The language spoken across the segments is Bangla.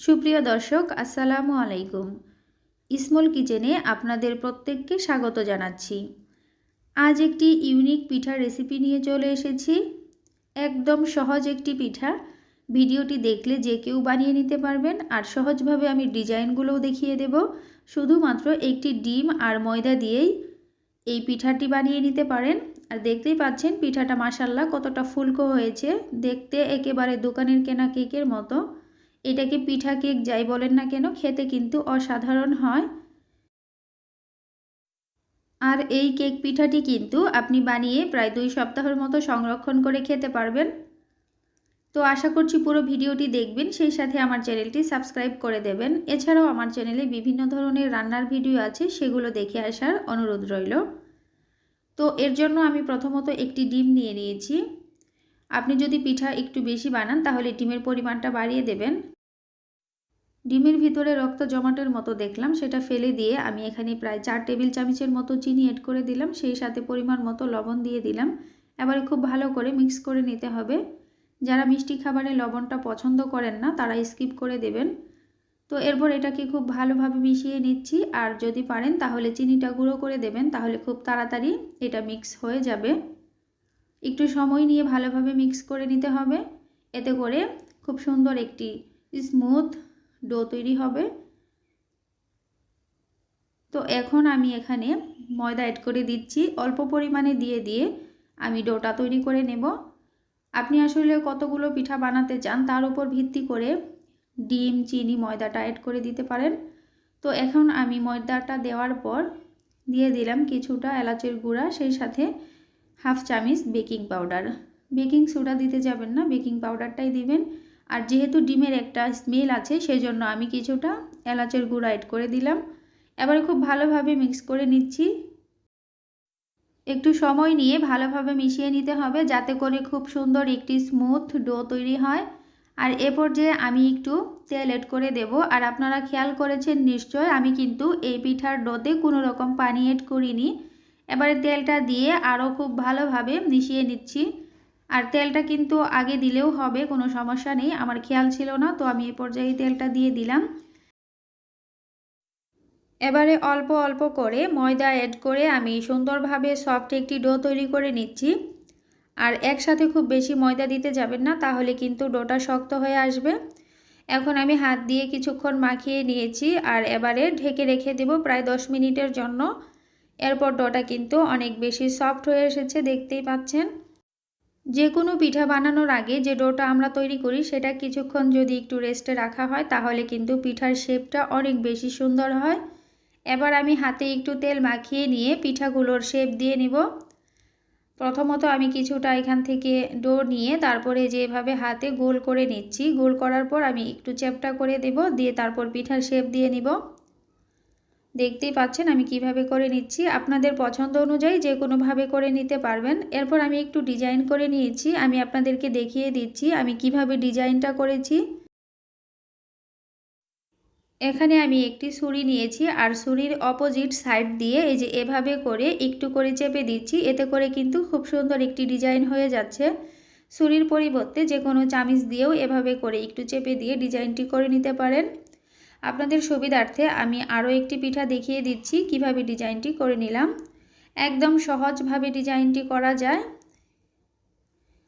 সুপ্রিয় দর্শক, আসসালামু আলাইকুম। ইসমল কিচেনে আপনাদের প্রত্যেককে স্বাগত জানাচ্ছি। আজ একটি ইউনিক পিঠার রেসিপি নিয়ে চলে এসেছি। একদম সহজ একটি পিঠা। ভিডিওটি দেখলে যে কেউ বানিয়ে নিতে পারবেন, আর সহজভাবে আমি ডিজাইনগুলোও দেখিয়ে দেব। শুধুমাত্র একটি ডিম আর ময়দা দিয়েই এই পিঠাটি বানিয়ে নিতে পারেন। আর দেখতেই পাচ্ছেন, পিঠাটা মাসাল্লাহ কতটা ফুলকো হয়েছে। দেখতে একেবারে দোকানের কেনা কেকের মতো। এটাকে পিঠা কেক যাই বলেন না কেন, খেতে কিন্তু অসাধারণ হয়। আর এই কেক পিঠাটি কিন্তু আপনি বানিয়ে প্রায় দুই সপ্তাহের মতো সংরক্ষণ করে খেতে পারবেন। তো আশা করছি পুরো ভিডিওটি দেখবেন, সেই সাথে আমার চ্যানেলটি সাবস্ক্রাইব করে দেবেন। এছাড়াও আমার চ্যানেলে বিভিন্ন ধরনের রান্নার ভিডিও আছে, সেগুলো দেখে আসার অনুরোধ রইল। তো এর জন্য আমি প্রথমত একটি ডিম নিয়ে নিয়েছি। আপনি যদি পিঠা একটু বেশি বানান, তাহলে ডিমের পরিমাণটা বাড়িয়ে দেবেন। ডিমের ভিতরে রক্ত জমাটের মতো দেখলাম, সেটা ফেলে দিয়ে আমি এখানে প্রায় চার টেবিল চামচের মতো চিনি অ্যাড করে দিলাম, সেই সাথে পরিমাণ মতো লবণ দিয়ে দিলাম। এবারে খুব ভালো করে মিক্স করে নিতে হবে। যারা মিষ্টি খাবারে লবণটা পছন্দ করেন না, তারা স্কিপ করে দেবেন। তো এরপর এটাকে খুব ভালোভাবে মিশিয়ে নিচ্ছি, আর যদি পারেন, তাহলে চিনিটা গুঁড়ো করে দেবেন, তাহলে খুব তাড়াতাড়ি এটা মিক্স হয়ে যাবে। একটু সময় নিয়ে ভালোভাবে মিক্স করে নিতে হবে। এতে করে খুব সুন্দর একটি স্মুথ ডো তৈরি হবে। তো এখন আমি এখানে ময়দা অ্যাড করে দিচ্ছি। অল্প পরিমাণে দিয়ে দিয়ে আমি ডোটা তৈরি করে নেব। আপনি আসলে কতগুলো পিঠা বানাতে চান তার উপর ভিত্তি করে ডিম, চিনি, ময়দাটা অ্যাড করে দিতে পারেন। তো এখন আমি ময়দাটা দেওয়ার পর দিয়ে দিলাম কিছুটা এলাচের গুঁড়া, সেই সাথে হাফ চামিচ বেকিং পাউডার। বেকিং সোডা দিতে যাবেন না, বেকিং পাউডারটাই দিবেন। আর যেহেতু ডিমের একটা স্মেল আছে, সেজন্য আমি কিছুটা এলাচের গুঁড়ো অ্যাড করে দিলাম। এবারে খুব ভালোভাবে মিক্স করে নিচ্ছি। একটু সময় নিয়ে ভালোভাবে মিশিয়ে নিতে হবে, যাতে করে খুব সুন্দর একটি স্মুথ ডো তৈরি হয়। আর এ পর্যায়ে আমি একটু তেল এড করে দেব। আর আপনারা খেয়াল করেছেন নিশ্চয় আমি কিন্তু এই পিঠার ডোতে কোনো রকম পানি এড করিনি। এবারে তেলটা দিয়ে আরও খুব ভালোভাবে মিশিয়ে নিচ্ছি। আর তেলটা কিন্তু আগে দিলেও হবে, কোনো সমস্যা নেই, আমার খেয়াল ছিল না, তো আমি এ পর্যায়ে তেলটা দিয়ে দিলাম। এবারে অল্প অল্প করে ময়দা অ্যাড করে আমি সুন্দরভাবে সফট একটি ডো তৈরি করে নিচ্ছি। আর একসাথে খুব বেশি ময়দা দিতে যাবেন না, তাহলে কিন্তু ডোটা শক্ত হয়ে আসবে। এখন আমি হাত দিয়ে কিছুক্ষণ মাখিয়ে নিয়েছি, আর এবারে ঢেকে রেখে দেব প্রায় দশ মিনিটের জন্য। এরপর ডোটা কিন্তু অনেক বেশি সফট হয়ে এসেছে, দেখতেই পাচ্ছেন। যে কোনো পিঠা বানানোর আগে যে ডোটা আমরা তৈরি করি, সেটা কিছুক্ষণ যদি একটু রেস্টে রাখা হয়, তাহলে কিন্তু পিঠার শেপটা অনেক বেশি সুন্দর হয়। এবার আমি হাতে একটু তেল মাখিয়ে নিয়ে পিঠাগুলোর শেপ দিয়ে নিব। প্রথমত আমি কিছুটা এখান থেকে ডো নিয়ে তারপরে যেভাবে হাতে গোল করে নিচ্ছি, গোল করার পর আমি একটু চ্যাপটা করে দেব, দিয়ে তারপর পিঠার শেপ দিয়ে নিব। দেখতেই পাচ্ছেন আমি কীভাবে করে নিচ্ছি। আপনাদের পছন্দ অনুযায়ী যে কোনোভাবে করে নিতে পারবেন। এরপর আমি একটু ডিজাইন করে নিয়েছি। আমি আপনাদেরকে দেখিয়ে দিচ্ছি আমি কীভাবে ডিজাইনটা করেছি। এখানে আমি একটি ছুরি নিয়েছি আর ছুরির অপোজিট সাইড দিয়ে এই যে এভাবে করে একটু করে চেপে দিচ্ছি। এতে করে কিন্তু খুব সুন্দর একটি ডিজাইন হয়ে যাচ্ছে। ছুরির পরিবর্তে যে কোনো চামিচ দিয়েও এভাবে করে একটু চেপে দিয়ে ডিজাইনটি করে নিতে পারেন। আপনাদের সুবিধার্থে আমি আরও একটি পিঠা দেখিয়ে দিচ্ছি, কীভাবে ডিজাইনটি করে নিলাম। একদম সহজভাবে ডিজাইনটি করা যায়।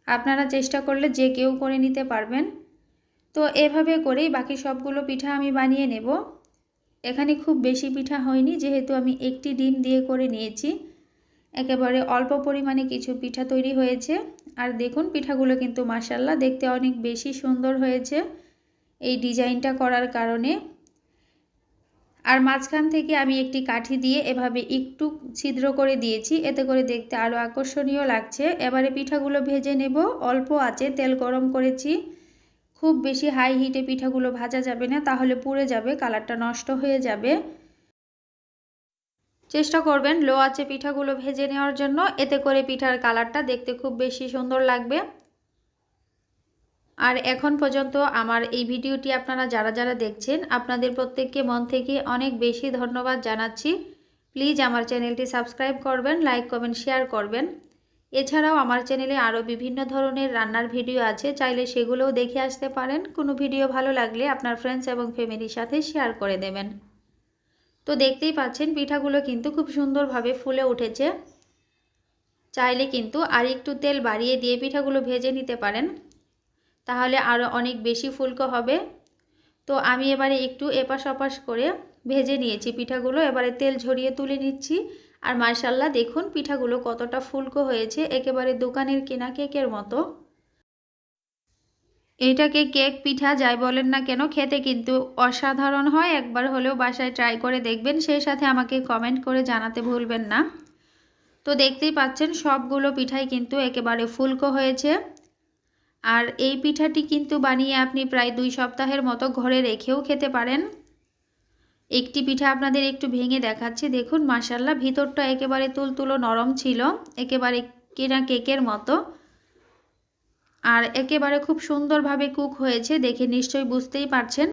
আপনারা চেষ্টা করলে যে কেউ করে নিতে পারবেন। তো এভাবে করেই বাকি সবগুলো পিঠা আমি বানিয়ে নেব। এখানে খুব বেশি পিঠা হয়নি, যেহেতু আমি একটি ডিম দিয়ে করে নিয়েছি। একেবারে অল্প পরিমাণে কিছু পিঠা তৈরি হয়েছে। আর দেখুন, পিঠাগুলো কিন্তু মাসাল্লাহ দেখতে অনেক বেশি সুন্দর হয়েছে। এই ডিজাইনটা করার কারণে আর মাঝখান থেকে আমি একটি কাঠি দিয়ে এভাবে একটু ছিদ্র করে দিয়েছি। এতে করে দেখতে আরও আকর্ষণীয় লাগছে। এবারে পিঠাগুলো ভেজে নেব। অল্প আছে তেল গরম করেছি। খুব বেশি হাই হিটে পিঠাগুলো ভাজা যাবে না, তাহলে পুড়ে যাবে, কালারটা নষ্ট হয়ে যাবে। চেষ্টা করবেন লো আছে পিঠাগুলো ভেজে নেওয়ার জন্য। এতে করে পিঠার কালারটা দেখতে খুব বেশি সুন্দর লাগবে। আর এখন পর্যন্ত আমার এই ভিডিওটি আপনারা যারা যারা দেখছেন, আপনাদের প্রত্যেককে মন থেকে অনেক বেশি ধন্যবাদ জানাচ্ছি। প্লিজ আমার চ্যানেলটি সাবস্ক্রাইব করবেন, লাইক, কমেন্ট, শেয়ার করবেন। এছাড়াও আমার চ্যানেলে আরও বিভিন্ন ধরনের রান্নার ভিডিও আছে, চাইলে সেগুলোও দেখে আসতে পারেন। কোনো ভিডিও ভালো লাগলে আপনার ফ্রেন্ডস এবং ফ্যামিলির সাথে শেয়ার করে দেবেন। তো দেখতেই পাচ্ছেন, পিঠাগুলো কিন্তু খুব সুন্দরভাবে ফুলে উঠেছে। চাইলে কিন্তু আর একটু তেল বাড়িয়ে দিয়ে পিঠাগুলো ভেজে নিতে পারেন। তাহলে আরও অনেক বেশি ফুলকো হবে। তো আমি এবারে একটু এপাশ ওপাশ করে ভেজে নিয়েছি পিঠাগুলো। এবারে তেল ঝরিয়ে তুলে নিচ্ছি। আর মার্শাল্লাহ দেখুন পিঠাগুলো কতটা ফুলকো হয়েছে, একেবারে দোকানের কেনা কেকের মতো। এটাকে কেক পিঠা যাই বলেন না কেন, খেতে কিন্তু অসাধারণ হয়। একবার হলেও বাসায় ট্রাই করে দেখবেন, সেই সাথে আমাকে কমেন্ট করে জানাতে ভুলবেন না। তো দেখতেই পাচ্ছেন সবগুলো পিঠাই কিন্তু একেবারে ফুলকো হয়েছে। আর এই পিঠাটি কিন্তু বানিয়ে আপনি প্রায় দুই সপ্তাহের মতো ঘরে রেখেও খেতে পারেন। একটি পিঠা আপনাদের একটু ভেঙে দেখাচ্ছি। দেখুন মাসাল্লাহ ভিতরটা একেবারে তুলতুলো নরম ছিল, একেবারে কেনা কেকের মতো। আর একেবারে খুব সুন্দরভাবে কুক হয়েছে, দেখে নিশ্চয়ই বুঝতেই পারছেন।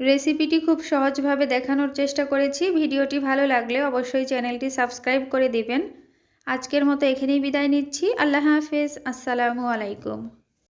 রেসিপিটি খুব সহজভাবে দেখানোর চেষ্টা করেছি। ভিডিওটি ভালো লাগলে অবশ্যই চ্যানেলটি সাবস্ক্রাইব করে দিবেন। আজকের মতো এখানেই বিদায় নিচ্ছি। আল্লাহ হাফেজ। আসসালামু আলাইকুম।